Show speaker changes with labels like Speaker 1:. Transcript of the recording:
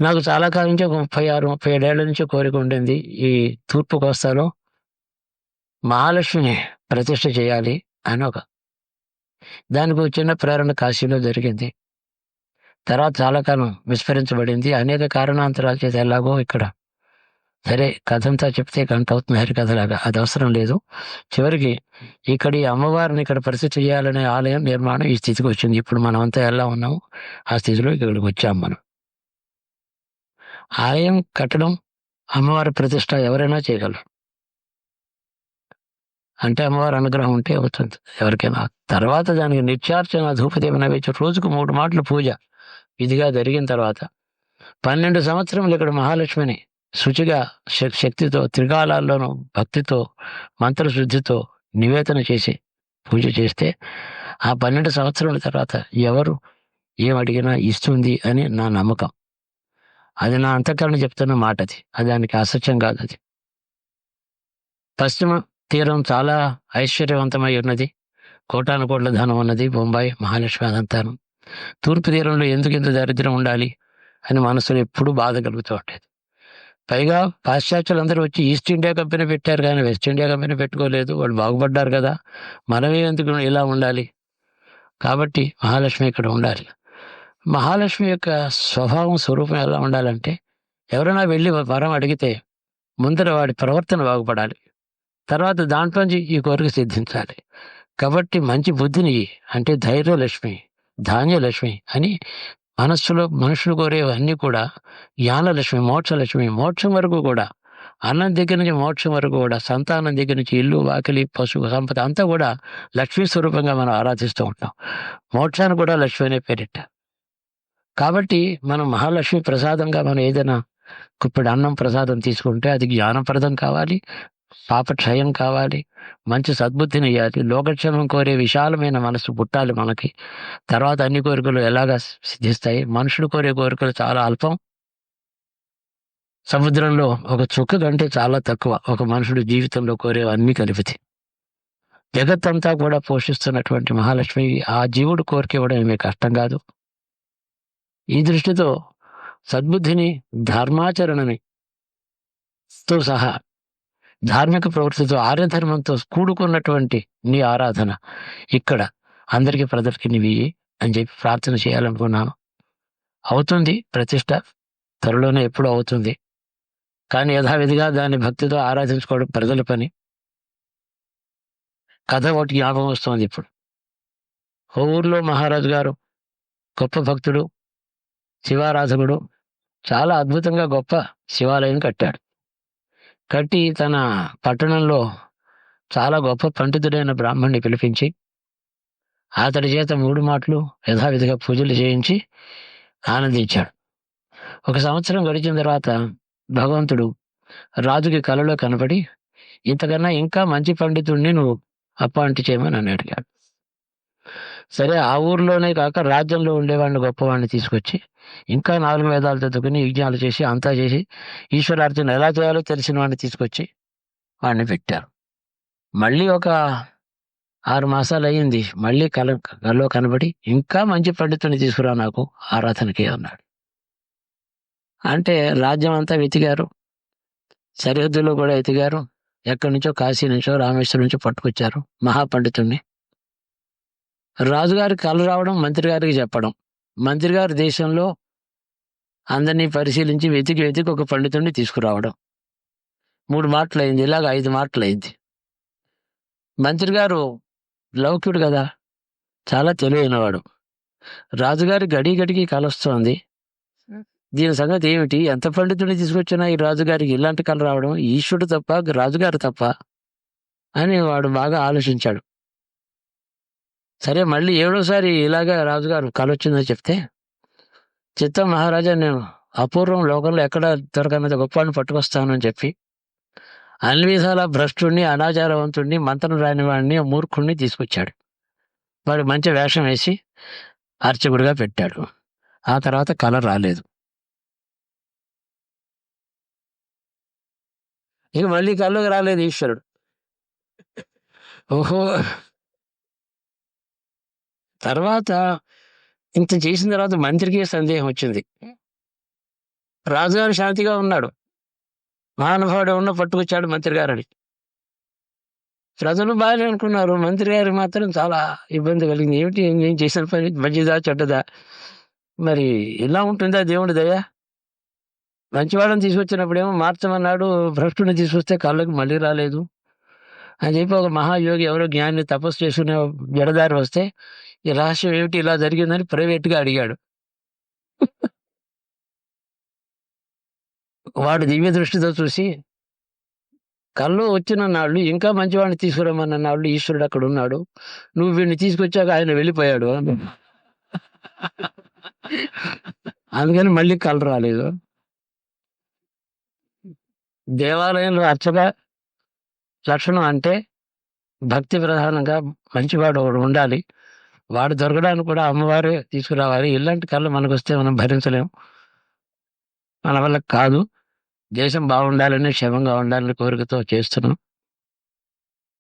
Speaker 1: నాకు చాలా కాలం నుంచి ఒక ముప్పై ఆరు ముప్పై ఏడేళ్ళ నుంచి కోరిక ఉండింది ఈ తూర్పు కోస్తాలో మహాలక్ష్మిని ప్రతిష్ట చేయాలి అని ఒక దానికి చిన్న ప్రేరణ కాశీలో జరిగింది. తర్వాత చాలా కాలం విస్మరించబడింది. అనేక కారణాంతరాల చేత ఎలాగో ఇక్కడ సరే కథంతా చెప్తే గంట అవుతుంది. హరికథలాగా అది అవసరం లేదు. చివరికి ఇక్కడ ఈ అమ్మవారిని ఇక్కడ పరిస్థితి చేయాలనే ఆలయం నిర్మాణం ఈ స్థితికి వచ్చింది. ఇప్పుడు మనం అంతా ఎలా ఉన్నాము ఆ స్థితిలో ఇక్కడికి వచ్చాం మనం. ఆలయం కట్టడం అమ్మవారి ప్రతిష్ట ఎవరైనా చేయగలరు. అంటే అమ్మవారి అనుగ్రహం ఉంటే అవుతుంది. ఎవరికైనా తర్వాత దానికి నిత్యార్చన ధూపదీప నైవేద్యం రోజుకు మూడు మాటలు పూజ ఇదిగా జరిగిన తర్వాత పన్నెండు సంవత్సరములు ఇక్కడ మహాలక్ష్మిని శుచిగా శక్తితో త్రికాలాల్లోనూ భక్తితో మంత్రశుద్ధితో నివేదన చేసి పూజ చేస్తే ఆ పన్నెండు సంవత్సరాల తర్వాత ఎవరు ఏమడిగినా అడిగినా ఇస్తుంది అని నా నమ్మకం. అది నా అంతఃకరణ చెప్తున్న మాట అది అది దానికి అసత్యం కాదు అది పశ్చిమ తీరం చాలా ఐశ్వర్యవంతమై ఉన్నది. కోటాను కోట్ల ధనం ఉన్నది. బొంబాయి మహాలక్ష్మి అదంతానం తూర్పు తీరంలో ఎందుకు ఇంత దరిద్రం ఉండాలి అని మనసులో ఎప్పుడూ బాధ కలుగుతూ ఉండేది. పైగా పాశ్చాత్యులందరూ వచ్చి ఈస్ట్ ఇండియా కంపెనీ పెట్టారు కానీ వెస్ట్ ఇండియా కంపెనీ పెట్టుకోలేదు. వాళ్ళు బాగుపడ్డారు కదా. మనమే ఎందుకు ఇలా ఉండాలి? కాబట్టి మహాలక్ష్మి ఇక్కడ ఉండాలి. మహాలక్ష్మి యొక్క స్వభావం స్వరూపం ఎలా ఉండాలంటే ఎవరైనా వెళ్ళి వరం అడిగితే ముందర వాడి ప్రవర్తన బాగుపడాలి. తర్వాత దాంట్లోంచి ఈ కోరిక సిద్ధించాలి. కాబట్టి మంచి బుద్ధిని అంటే ధైర్యలక్ష్మి ధాన్యలక్ష్మి అని మనస్సులో మనుషులు కోరేవన్నీ కూడా జ్ఞానలక్ష్మి మోక్షలక్ష్మి మోక్షం వరకు కూడా అన్నం దగ్గర నుంచి మోక్షం వరకు కూడా సంతానం దగ్గర నుంచి ఇల్లు వాకిలి పశువు సంపద అంతా కూడా లక్ష్మీ స్వరూపంగా మనం ఆరాధిస్తూ ఉంటాం. మోక్షాన్ని కూడా లక్ష్మి అనే పేరిట. కాబట్టి మనం మహాలక్ష్మి ప్రసాదంగా మనం ఏదైనా ఇప్పుడు అన్నం ప్రసాదం తీసుకుంటే అది జ్ఞానప్రదం కావాలి పాపక్షయం కావాలి మంచి సద్బుద్ధిని ఇవ్వాలి. లోకక్షేమం కోరే విశాలమైన మనసు పుట్టాలి మనకి. తర్వాత అన్ని కోరికలు ఎలాగా సిద్ధిస్తాయి? మనుషులు కోరే కోరికలు చాలా అల్పం. సముద్రంలో ఒక చుక్క కంటే చాలా తక్కువ ఒక మనుషుడు జీవితంలో కోరేవన్నీ కలిపితే. జగత్తంతా కూడా పోషిస్తున్నటువంటి మహాలక్ష్మి ఆ జీవుడు కోరిక ఇవ్వడం ఏమీ కష్టం కాదు. ఈ దృష్టితో సద్బుద్ధిని ధర్మాచరణని తో సహా ధార్మిక ప్రవృత్తితో ఆర్యధర్మంతో కూడుకున్నటువంటి నీ ఆరాధన ఇక్కడ అందరికీ ప్రజలకి నీవి అని చెప్పి ప్రార్థన చేయాలనుకున్నాను. అవుతుంది ప్రతిష్ట త్వరలోనే ఎప్పుడూ అవుతుంది. కానీ యథావిధిగా దాన్ని భక్తితో ఆరాధించుకోవడం ప్రజల పని. కథ ఒకటి జ్ఞాపకం వస్తుంది ఇప్పుడు. ఓ ఊర్లో మహారాజు గారు గొప్ప భక్తుడు శివారాధకుడు చాలా అద్భుతంగా గొప్ప శివాలయం కట్టాడు. కట్టి తన పట్టణంలో చాలా గొప్ప పండితుడైన బ్రాహ్మణ్ణి పిలిపించి అతడి చేత మూడు మాటలు యథావిధిగా పూజలు చేయించి ఆనందించాడు. ఒక సంవత్సరం గడిచిన తర్వాత భగవంతుడు రాజుకి కలలో కనపడి ఇంతకన్నా ఇంకా మంచి పండితుడిని నువ్వు అపాయింట్ చేయమని అని అడిగాడు. సరే ఆ ఊర్లోనే కాక రాజ్యంలో ఉండేవాడిని గొప్పవాడిని తీసుకొచ్చి ఇంకా నాలుగు వేదాలు చదువుకుని యజ్ఞాలు చేసి అంతా చేసి ఈశ్వరార్చన ఎలా చేయాలో తెలిసిన వాడిని తీసుకొచ్చి వాడిని పెట్టారు. మళ్ళీ ఒక ఆరు మాసాలు అయ్యింది. మళ్ళీ కల కల్లో కనబడి ఇంకా మంచి పండితుని తీసుకురా నాకు ఆరాధనకి అన్నాడు. అంటే రాజ్యం అంతా వెతికారు. సరిహద్దులో కూడా ఎతిగారు ఎక్కడి నుంచో కాశీ నుంచో రామేశ్వరం నుంచో పట్టుకొచ్చారు మహాపండితుడిని రాజుగారి కళ రావడం మంత్రి గారికి చెప్పడం. మంత్రి గారు దేశంలో అందరినీ పరిశీలించి వెతికి వెతికి ఒక పండితుడిని తీసుకురావడం. మూడు మాటలు అయింది ఇలాగ ఐదు మాటలు అయింది మంత్రి గారు లౌక్యుడు కదా చాలా తెలివైనవాడు. రాజుగారి గడి గడికి కలొస్తోంది. దీని సంగతి ఏమిటి? ఎంత పండితుడిని తీసుకొచ్చినా ఈ రాజుగారికి ఇలాంటి కళ రావడం ఈశ్వరుడు తప్ప రాజుగారు తప్ప అని వాడు బాగా ఆలోచించాడు. సరే మళ్ళీ ఏడోసారి ఇలాగా రాజుగారు కలొచ్చిందని చెప్తే? చిత్తం మహారాజా నేను అపూర్వం లోకంలో ఎక్కడ దొరకనంత గొప్పవాడిని పట్టుకొస్తానని చెప్పి అన్ని విధాల భ్రష్టుణ్ణి అనాచారవంతుణ్ణి మంత్రం రాని వాడిని మూర్ఖుణ్ణి తీసుకొచ్చాడు. వాడు మంచి వేషం వేసి అర్చకుడిగా పెట్టాడు. ఆ తర్వాత కళ రాలేదు. ఇక మళ్ళీ కళ్ళకి రాలేదు ఈశ్వరుడు. ఓహో! తర్వాత ఇంత చేసిన తర్వాత మంత్రికి సందేహం వచ్చింది. రాజుగారు శాంతిగా ఉన్నాడు. మహానుభావుడు ఉన్న పట్టుకొచ్చాడు మంత్రి గారని ప్రజలు బాగానే అనుకున్నారు. మంత్రి గారికి మాత్రం చాలా ఇబ్బంది కలిగింది. ఏమిటి? నేను చేసిన పని మంచిదా చెడ్డదా? మరి ఇలా ఉంటుందా దేవుడి దయ? మంచివాళ్ళని తీసుకొచ్చినప్పుడేమో మార్చమన్నాడు. భ్రష్టుని తీసుకొస్తే కళ్ళకు మళ్ళీ రాలేదు. అని చెప్పి ఒక మహాయోగి ఎవరో జ్ఞాని తపస్సు చేసుకునే జడదారి వస్తే ఈ రహస్యం ఏమిటి ఇలా జరిగిందని ప్రైవేట్గా అడిగాడు. వాడు దివ్య దృష్టితో చూసి కళ్ళు వచ్చిన నాళ్ళు ఇంకా మంచివాడిని తీసుకురమ్మన్న నాళ్ళు ఈశ్వరుడు అక్కడ ఉన్నాడు. నువ్వు వీడిని తీసుకొచ్చాక ఆయన వెళ్ళిపోయాడు. అందుకని మళ్ళీ కళ్ళు రాలేదు. దేవాలయంలో అర్చక లక్షణం అంటే భక్తి ప్రధానంగా మంచివాడు ఒకడు ఉండాలి. వాడు దొరకడానికి కూడా అమ్మవారే తీసుకురావాలి. ఇలాంటి కళ్ళు మనకు వస్తే మనం భరించలేం. మన వల్ల కాదు. దేశం బాగుండాలని క్షేమంగా ఉండాలని కోరికతో చేస్తున్నాం.